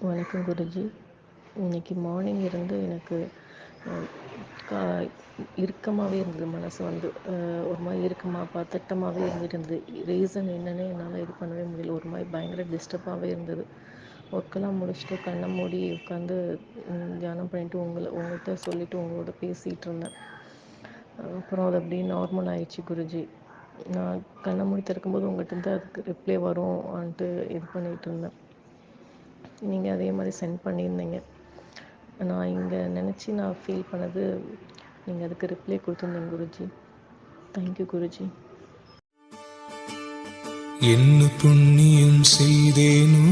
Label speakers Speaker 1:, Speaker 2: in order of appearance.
Speaker 1: வணக்கம் குருஜி. இன்னைக்கு மார்னிங் இருந்து எனக்கு கா இறுக்கமாகவே இருந்தது மனசு வந்து. ஒரு மாதிரி இறுக்கமாக பதட்டமாகவே இருந்துட்டு இருந்தது. ரீசன் என்னன்னு என்னால் இது பண்ணவே முடியல. ஒரு மாதிரி பயங்கர டிஸ்டர்பாகவே இருந்தது. ஒர்க்கெல்லாம் முடிச்சுட்டு கண்ணை மூடி உட்காந்து தியானம் பண்ணிட்டு உங்களை உங்கள்கிட்ட சொல்லிட்டு உங்களோட பேசிகிட்டு இருந்தேன். அப்புறம் அது அப்படியே நார்மல் ஆயிடுச்சு குருஜி. நான் கண்ணை மூடி திறக்கும்போது உங்கள்கிட்ட அதுக்கு ரிப்ளை வரும்ன்ட்டு இது பண்ணிகிட்டு இருந்தேன். நீங்கள் அதே மாதிரி சென்ட் பண்ணியிருந்தீங்க. நான் இங்கே நினச்சி நான் ஃபீல் பண்ணது நீங்கள் அதுக்கு ரிப்ளை கொடுத்துருந்தீங்க குருஜி. தேங்க்யூ குருஜி.
Speaker 2: என்ன புண்ணியம் செய்தேனோ